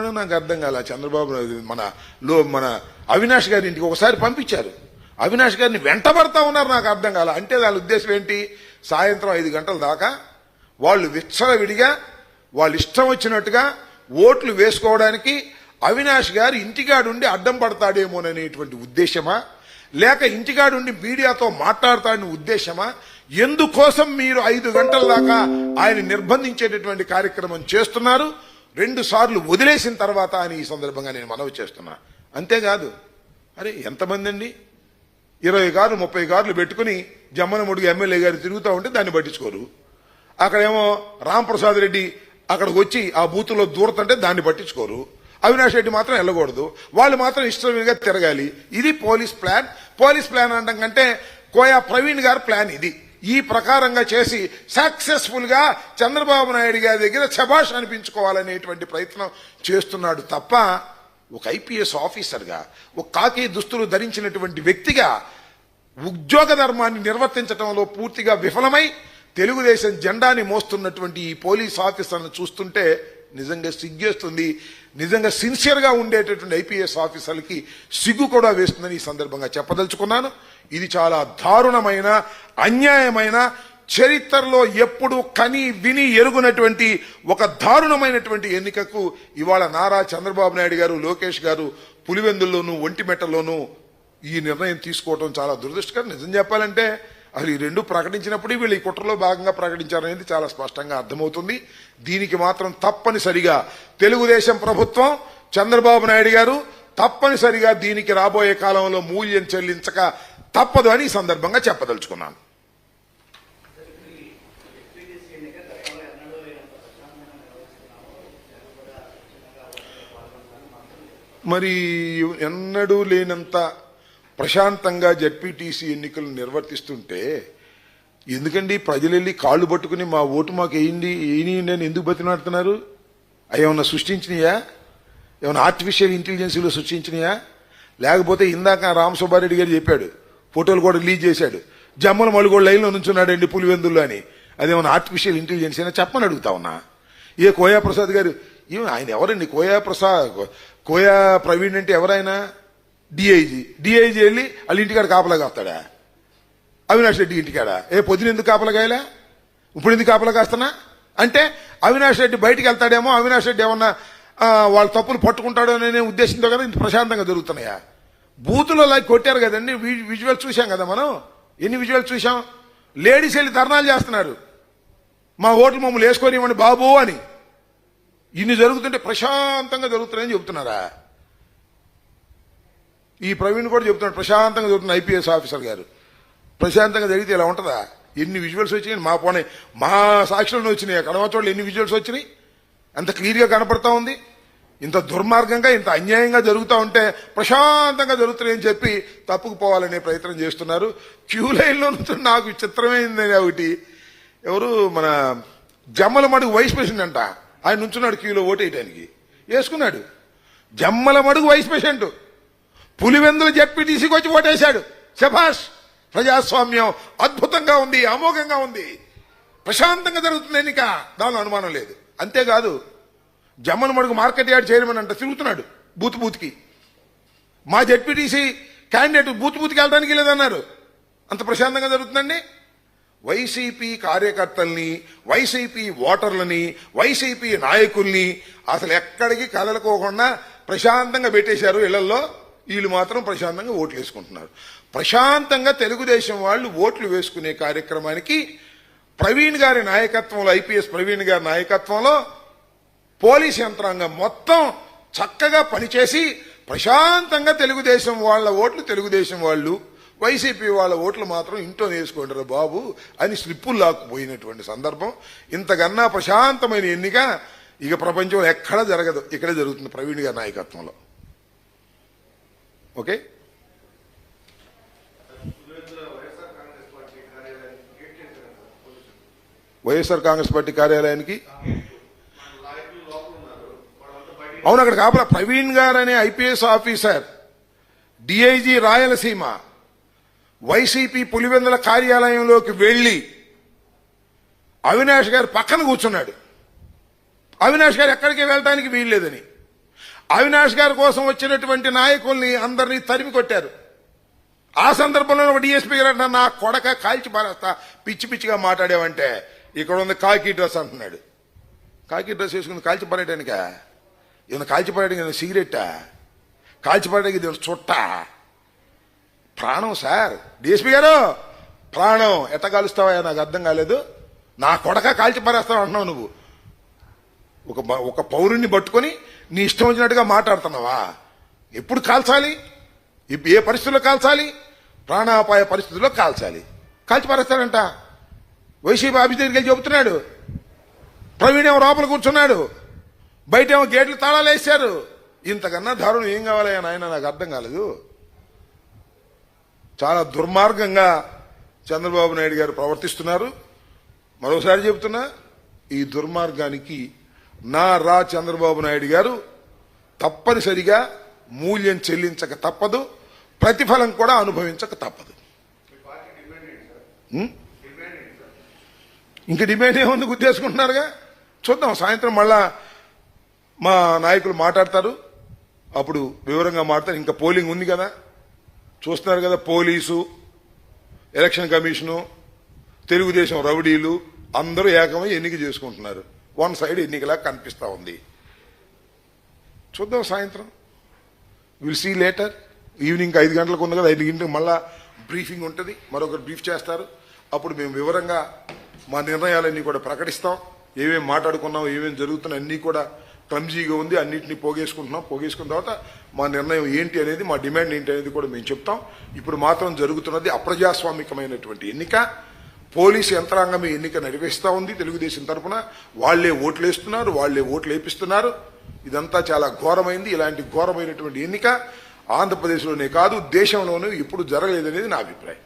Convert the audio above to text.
నాకు అర్థం కాల. చంద్రబాబు నాయుడు మన లో మన అవినాష్ గారి ఇంటికి ఒకసారి పంపించారు. అవినాష్ గారిని వెంటబడతా ఉన్నారు నాకు అర్థం కాల. అంటే దాని ఉద్దేశం ఏంటి? సాయంత్రం ఐదు గంటల దాకా వాళ్ళు విచ్చలవిడిగా వాళ్ళు ఇష్టం వచ్చినట్టుగా ఓట్లు వేసుకోవడానికి అవినాష్ గారు ఇంటికాడుండి అడ్డం పడతాడేమోననేటువంటి ఉద్దేశమా? లేక ఇంటికాడుండి మీడియాతో మాట్లాడతాడని ఉద్దేశమా? ఎందుకోసం మీరు ఐదు గంటల దాకా ఆయన నిర్బంధించేటటువంటి కార్యక్రమం చేస్తున్నారు? రెండు సార్లు వదిలేసిన తర్వాత అని ఈ సందర్భంగా నేను మనవి చేస్తున్నా. అంతేకాదు అరే ఎంతమంది అండి ఇరవై కార్లు ముప్పై కార్లు పెట్టుకుని జమ్మనముడికి ఎమ్మెల్యే గారు తిరుగుతూ ఉంటే దాన్ని పట్టించుకోరు. అక్కడేమో రాంప్రసాద్ రెడ్డి అక్కడికి వచ్చి ఆ బూతులో దూరతంటే దాన్ని పట్టించుకోరు. అవినాష్ రెడ్డి మాత్రం వెళ్ళకూడదు. వాళ్ళు మాత్రం ఇష్టంగా తిరగాలి. ఇది పోలీస్ ప్లాన్. పోలీస్ ప్లాన్ అనడం కంటే కోయా ప్రవీణ్ గారు ప్లాన్ ఇది. ఈ ప్రకారంగా చేసి సక్సెస్ఫుల్గా చంద్రబాబు నాయుడు గారి దగ్గర శభాష్ అనిపించుకోవాలనేటువంటి ప్రయత్నం చేస్తున్నాడు తప్ప ఒక ఐపీఎస్ ఆఫీసర్గా ఒక కాకి దుస్తులు ధరించినటువంటి వ్యక్తిగా ఉద్యోగ ధర్మాన్ని నిర్వర్తించడంలో పూర్తిగా విఫలమై తెలుగుదేశం జెండాని మోస్తున్నటువంటి ఈ పోలీస్ ఆఫీసర్ను చూస్తుంటే నిజంగా సిగ్గేస్తుంది. నిజంగా సిన్సియర్గా ఉండేటటువంటి ఐపీఎస్ ఆఫీసర్లకి సిగ్గు కూడా వేస్తుందని ఈ సందర్భంగా చెప్పదలుచుకున్నాను. ఇది చాలా దారుణమైన అన్యాయమైన చరిత్రలో ఎప్పుడు కని విని ఎరుగునటువంటి ఒక దారుణమైనటువంటి ఎన్నికకు ఇవాళ నారా చంద్రబాబు నాయుడు గారు లోకేష్ గారు పులివెందుల్లోనూ ఒంటిమెట్టలోనూ ఈ నిర్ణయం తీసుకోవడం చాలా దురదృష్టకరం. నిజం చెప్పాలంటే అసలు ఈ రెండు ప్రకటించినప్పుడు వీళ్ళు ఈ కుట్రలో భాగంగా ప్రకటించారనేది చాలా స్పష్టంగా అర్థమవుతుంది. దీనికి మాత్రం తప్పనిసరిగా తెలుగుదేశం ప్రభుత్వం చంద్రబాబు నాయుడు గారు తప్పనిసరిగా దీనికి రాబోయే కాలంలో మూల్యం చెల్లించక తప్పదు అని ఈ సందర్భంగా చెప్పదలుచుకున్నాను. మరి ఎన్నడూ లేనంత ప్రశాంతంగా జడ్పీటీసీ ఎన్నికలు నిర్వర్తిస్తుంటే ఎందుకండి ప్రజలు వెళ్ళి కాళ్ళు పట్టుకుని మా ఓటు మాకు వేయండి వేయండి అని ఎందుకు బతినాడుతున్నారు అవి ఏమన్నా సృష్టించినాయా? ఏమైనా ఆర్టిఫిషియల్ ఇంటెలిజెన్సీలో సృష్టించినాయా? లేకపోతే ఇందాక రామసుబ్బారెడ్డి గారు చెప్పాడు ఫోటోలు కూడా రిలీజ్ చేశాడు. జమ్మల మలుగోడు లైన్లో నుంచున్నాడండి పులివెందుల్లో అని. అదేమన్నా ఆర్టిఫిషియల్ ఇంటెలిజెన్స్ అయినా చెప్పని అడుగుతా ఉన్నా. ఏ కోయా ప్రసాద్ గారు ఏం ఆయన ఎవరండి? కోయా ప్రసాద్ కోయా ప్రవీణ్ అంటే ఎవరైనా? డిఐజీ డిఐజీ వెళ్ళి వాళ్ళ ఇంటికాడ కాపలా కాస్తాడా? అవినాష్ రెడ్డి ఇంటికాడ? ఏ పొద్దున ఎందుకు కాపలా కాయలే? ఇప్పుడు ఎందుకు కాపలా కాస్తున్నా? అంటే అవినాష్ రెడ్డి బయటికి వెళ్తాడేమో అవినాష్ రెడ్డి ఏమన్నా వాళ్ళ తప్పులు పట్టుకుంటాడో అనే ఉద్దేశంతో కదా ఇంత ప్రశాంతంగా జరుగుతున్నాయా? బూతులో లైక్ కొట్టారు కదండి. విజువల్ చూశాం కదా మనం? ఎన్ని విజువల్స్ చూసాం లేడీస్ వెళ్ళి ధర్నాలు చేస్తున్నారు. మా ఓట్లు మమ్మల్ని వేసుకొని ఇవ్వండి బాబు అని. ఇన్ని జరుగుతుంటే ప్రశాంతంగా జరుగుతున్నాయని చెబుతున్నారా? ఈ ప్రవీణ్ కూడా చెబుతున్నాడు ప్రశాంతంగా జరుగుతుంది ఐపీఎస్ ఆఫీసర్ గారు. ప్రశాంతంగా జరిగితే ఇలా ఉంటుందా? ఎన్ని విజువల్స్ వచ్చినాయి? మా పోనీ మా సాక్షులను వచ్చినాయి. కడమ చోట్ల ఎన్ని విజువల్స్ వచ్చినాయి? అంత క్లియర్గా కనపడతా ఉంది. ఇంత దుర్మార్గంగా ఇంత అన్యాయంగా జరుగుతూ ఉంటే ప్రశాంతంగా జరుగుతున్నాయని చెప్పి తప్పుకుపోవాలనే ప్రయత్నం చేస్తున్నారు. క్యూ లైన్లో నాకు చిత్రమైంది ఒకటి. ఎవరు మన జమ్మల మడుగు వైస్ ప్రెసిడెంట్ అంట. ఆయన నుంచున్నాడు క్యూలో ఓటేయడానికి వేసుకున్నాడు. జమ్మల మడుగు వైస్ ప్రెసిడెంట్. పులివెందులు జడ్పీటీసీకి వచ్చి ఓటేశాడు. శభాష్ ప్రజాస్వామ్యం అద్భుతంగా ఉంది అమోఘంగా ఉంది. ప్రశాంతంగా జరుగుతుంది ఎన్నిక. దానిలో అనుమానం లేదు. అంతేకాదు జమ్మన్ మడుగు మార్కెట్ యార్డ్ చైర్మన్ అంట తిరుగుతున్నాడు బూత్ బూత్కి. మా జడ్పీటీసీ క్యాండిడేట్ బూత్ బూత్కి వెళ్ళడానికి లేదన్నారు అంత ప్రశాంతంగా జరుగుతుందండి? వైసీపీ కార్యకర్తల్ని వైసీపీ ఓటర్లని వైసీపీ నాయకుల్ని అసలు ఎక్కడికి కదలకోకుండా ప్రశాంతంగా పెట్టేశారు ఇళ్ళలో వీళ్ళు మాత్రం ప్రశాంతంగా ఓట్లు వేసుకుంటున్నారు. ప్రశాంతంగా తెలుగుదేశం వాళ్ళు ఓట్లు వేసుకునే కార్యక్రమానికి ప్రవీణ్ గారి నాయకత్వంలో ఐపీఎస్ ప్రవీణ్ గారి నాయకత్వంలో పోలీస్ యంత్రాంగం మొత్తం చక్కగా పనిచేసి ప్రశాంతంగా తెలుగుదేశం వాళ్ళ ఓట్లు తెలుగుదేశం వాళ్ళు వైసీపీ వాళ్ళ ఓట్లు మాత్రం ఇంట్లో వేసుకోండి బాబు అని స్లిప్పులు లాక్కుపోయినటువంటి సందర్భం. ఇంతకన్నా ప్రశాంతమైన ఎన్నిక ఇక ప్రపంచంలో ఎక్కడ జరగదు. ఇక్కడే జరుగుతుంది ప్రవీణ్ గారి నాయకత్వంలో. ఓకే? వైఎస్ఆర్ కాంగ్రెస్ పార్టీ కార్యాలయానికి అవును అక్కడ కాపలా ప్రవీణ్ గారు అనే IPS officer. DIG Rayalaseema. YCP Pulivendula కార్యాలయంలోకి వెళ్ళి అవినాష్ గారు పక్కన కూర్చున్నాడు. అవినాష్ గారు ఎక్కడికి వెళ్ళడానికి వీల్లేదని. అవినాష్ గారి కోసం వచ్చినటువంటి నాయకుల్ని అందరినీ తరిమి కొట్టారు. ఆ సందర్భంలో ఒక డిఎస్పీ గారు నా కొడక కాల్చి పారేస్తా పిచ్చి పిచ్చిగా మాట్లాడావంటే ఇక్కడ ఉంది కాకి డ్రెస్ అంటున్నాడు. కాకి డ్రెస్ వేసుకుని కాల్చి పారేయడానికా ఈయన కాల్చిపడడానికి పారేయడానికి సిగరెట్టా? కాల్చి ఏదైనా చుట్ట? ప్రాణం సార్. డిఎస్పీ గారు ప్రాణం ఎట్ట కాలుస్తావా? నాకు అర్థం కాలేదు. నా కొడక కాల్చిపారేస్తావు అంటున్నావు నువ్వు. ఒక ఒక పౌరుణ్ణి పట్టుకొని నీ ఇష్టం వచ్చినట్టుగా మాట్లాడుతున్నావా? ఎప్పుడు కాల్చాలి? ఏ పరిస్థితుల్లో కాల్చాలి? ప్రాణాపాయ పరిస్థితుల్లో కాల్చాలి. కాల్చిపారేస్తాడంట. వైసీపీ ఆఫీస్ దగ్గరికి వెళ్ళి చెబుతున్నాడు. ప్రవీణ్ ఏమో లోపల కూర్చున్నాడు. బయట ఏమో గేట్లు తాళాలు వేశారు. ఇంతకన్నా దారుణం ఏం కావాలయ్యా నాయన నాకు అర్థం కాలేదు. చాలా దుర్మార్గంగా చంద్రబాబు నాయుడు గారు ప్రవర్తిస్తున్నారు. మరోసారి చెబుతున్నా ఈ దుర్మార్గానికి నా రా చంద్రబాబు నాయుడు గారు తప్పనిసరిగా మూల్యం చెల్లించక తప్పదు ప్రతిఫలం కూడా అనుభవించక తప్పదు? ఇంక డిమాండ్ ఏముంది గుర్తేసుకుంటున్నారుగా చూద్దాం సాయంత్రం మళ్ళా మా నాయకులు మాట్లాడతారు. అప్పుడు వివరంగా మాట్లాడతారు. ఇంకా పోలింగ్ ఉంది కదా. చూస్తున్నారు కదా పోలీసు ఎలక్షన్ కమిషను తెలుగుదేశం రౌడీలు అందరూ ఏకమై ఎన్నిక చేసుకుంటున్నారు. వన్ సైడ్ ఎన్నికలా కనిపిస్తా ఉంది. చూద్దాం సాయంత్రం. విల్ సీ లేటర్ ఈవినింగ్ ఐదు గంటలకు ఉంది కదా. ఐదు గంటలకు మళ్ళా బ్రీఫింగ్ ఉంటుంది. మరొకరు బ్రీఫ్ చేస్తారు. అప్పుడు మేము వివరంగా మా నిర్ణయాలన్నీ కూడా ప్రకటిస్తాం. ఏమేమి మాట్లాడుకున్నాం ఏమేమి జరుగుతున్నాయి అన్నీ కూడా క్లమ్జీగా ఉంది అన్నింటినీ పోగేసుకుంటున్నాం. పోగేసుకున్న తర్వాత మా నిర్ణయం ఏంటి అనేది మా డిమాండ్ ఏంటి అనేది కూడా మేము చెప్తాం. ఇప్పుడు మాత్రం జరుగుతున్నది అప్రజాస్వామికమైనటువంటి ఎన్నిక. పోలీసు యంత్రాంగం ఎన్నిక నిర్వహిస్తూ ఉంది. తెలుగుదేశం తరఫున వాళ్ళే ఓట్లు వేస్తున్నారు వాళ్ళే ఓట్లు వేపిస్తున్నారు. ఇదంతా చాలా ఘోరమైంది. ఇలాంటి ఘోరమైనటువంటి ఎన్నిక ఆంధ్రప్రదేశ్లోనే కాదు దేశంలోనూ ఇప్పుడు జరగలేదనేది నా అభిప్రాయం.